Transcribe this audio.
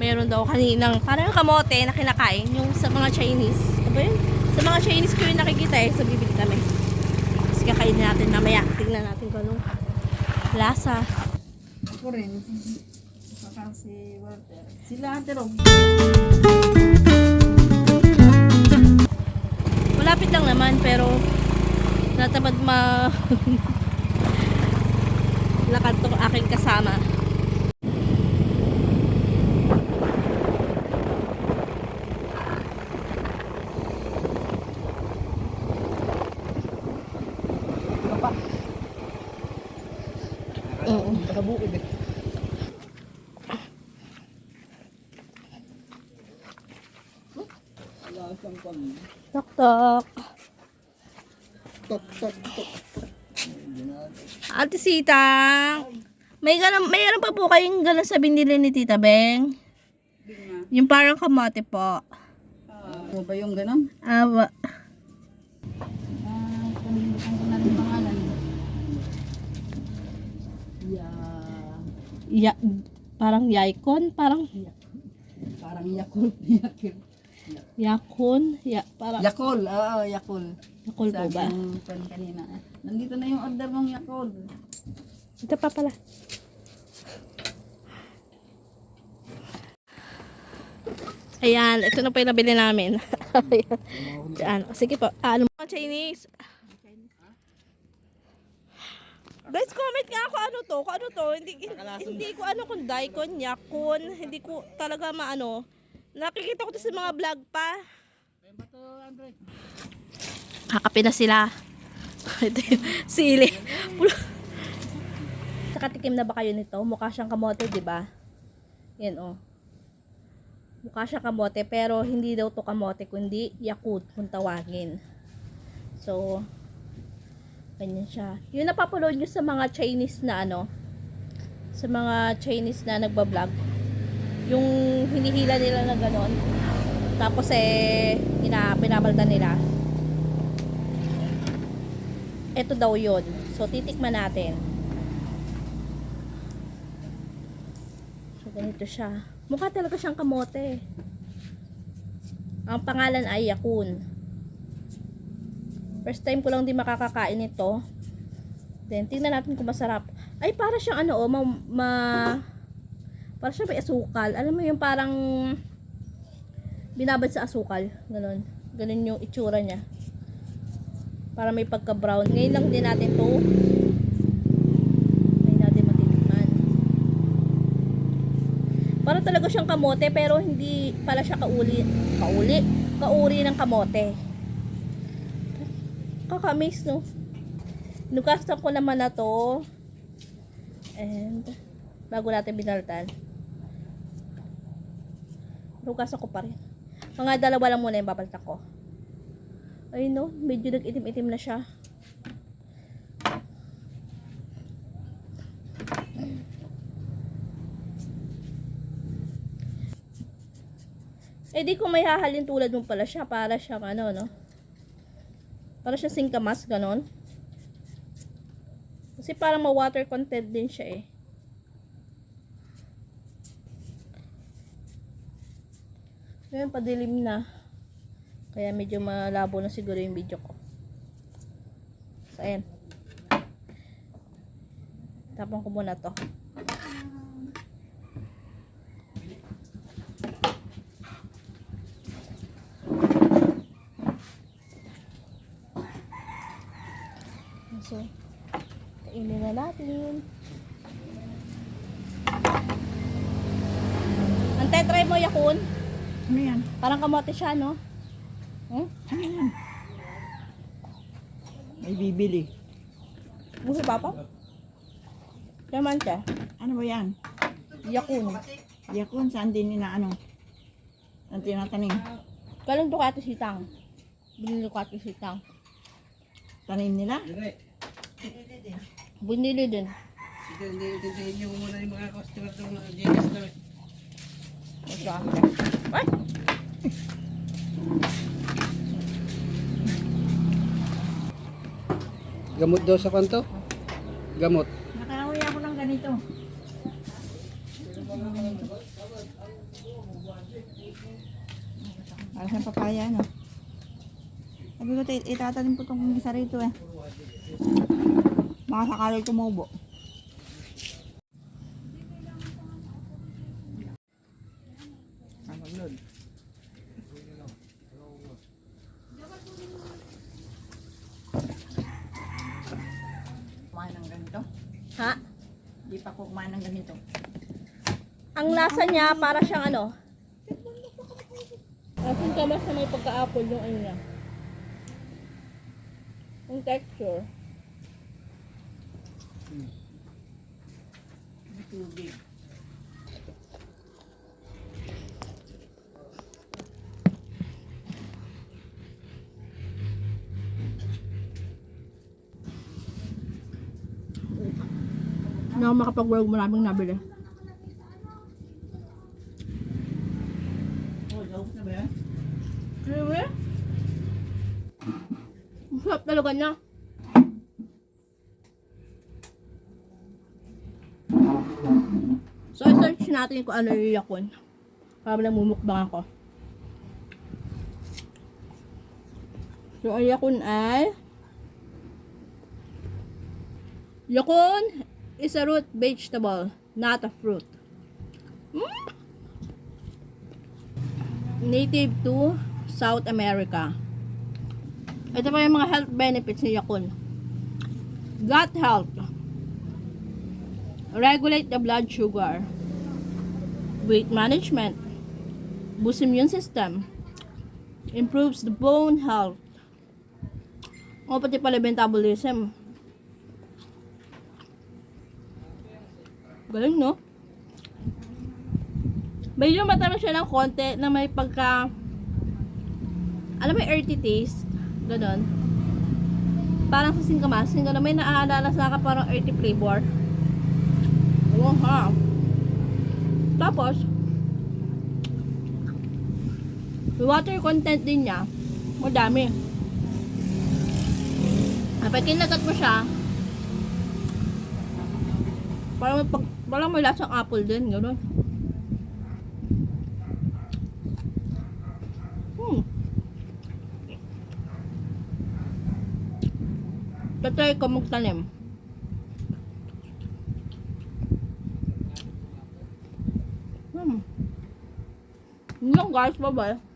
Meron daw kaninang parang kamote na kinakain yung sa mga Chinese. Ano ba yun? Sa mga Chinese ko yung nakikita eh. So bibili kami. Tapos kakainin natin mamaya. Tingnan natin kung anong lasa. Ako rin. Saka si Walter. Sila pero Malapit lang naman pero natamad ma lakad to aking kasama. Oo. Nakabukid eh. Tok tok. tok tok tok. Ate Sita, may ganun, may ano pa po kayong ganun sa binili ni Tita Beng? Yung parang kamote po. Ano ba yung ganon? Awa. Ah, kalimutan ko na rin pangalan. Yeah. Ya, parang yaikon, parang Parang Yakul. Yakul. yakon, ya, parang Yakul. Oo, Yakul. yakol po ba? ng friend kanina. Nandito na yung order mong Yakul. Ito pa pala. Ayan, ito na po yung nabili namin. Ayan. Diyan. Sige po. Ah, ano mga Chinese? Guys, comment nga ako ano to, kung ano to. Hindi, hindi ko ano kung daikon, yakon. Hindi ko talaga maano. Nakikita ko to sa mga vlog pa. Kakape na sila. Ito yung sili. Nakatikim na ba kayo nito? Mukha siyang kamote, di ba? Yan oh. Mukha siyang kamote pero hindi daw to kamote kundi Yakult kung tawagin. So, ganyan siya. Yung napapanood nyo sa mga Chinese na ano, sa mga Chinese na nagbablog, yung hinihila nila na ganon, tapos eh, ina, binabalda nila. Ito daw yon So, titikman natin. So, ganito siya. Mukha talaga siyang kamote. Ang pangalan ay Yakun. First time ko lang din makakakain ito. Then, tingnan natin kung masarap. Ay, para siyang ano, oh, ma, ma para siyang may asukal. Alam mo yung parang binabad sa asukal. Ganon. Ganon yung itsura niya. Para may pagka-brown. Ngayon lang din natin to. Ngayon natin matitikman. Para talaga siyang kamote pero hindi pala siya kauli. Kauli? Kauri ng kamote. Kakamiss no. Nugasan ko naman na to. And bago natin binaltan. Nugasan ko pa rin. Mga dalawa lang muna yung babalta ko. Ay no, medyo nag-itim-itim na siya. Eh di kung may hahalin tulad mo pala siya, para siyang ano, no? Para siya singkamas, ganon. Kasi parang ma-water content din siya eh. Ngayon, padilim na. Kaya medyo malabo na siguro yung video ko. So, ayan. Tapon ko muna to. So, kainin na natin. Antay, try mo yakun. Ano yan? Parang kamote siya, no? Hmm? Ano yan? May bibili. Gusto papa? Yaman siya. Ano ba yan? Yakun. Yakun, saan din na ano? Ang tinatanim. Galing to kati sitang. Binili ko kati sitang. Tanim nila? Binili din. Tintihin niyo muna yung mga customer ng mga GS namin. Ito. Ay! Gamot daw sa kanto? Gamot. Nakauwi ako ng ganito. Para sa papaya, no? Sabi ko, "Tay, itatanim ko itong isa rito eh. Baka sakali tumubo. Ano? Kumain ng ganito? Ha? Di pa ko kumain ng ganito. Ang lasa niya, para siyang ano? Asin ka mas na may pagka-apple yung ano niya. Yung texture. May tubig. Hindi ako makapag-work maraming nabili. Na ba yan? Ang sarap talaga niya. So, i-search natin kung ano yung yakon. Para namumukbang ako. So, ang yakon ay Yakon is a root vegetable, not a fruit. Mm? Native to South America. Ito pa yung mga health benefits ni Yakun. Gut health. Regulate the blood sugar. Weight management. Boost immune system. Improves the bone health. O pati pala metabolism. Galing no? Medyo matamis siya ng konti na may pagka alam mo earthy taste ganon parang sa singkamas singkamas may naaalala sa akin parang earthy flavor oh ha tapos water content din niya madami kapag kinagat mo siya parang pag, parang may lasang apple din ganon Hmm. Tatry ko magtanim. gosto Bye-bye.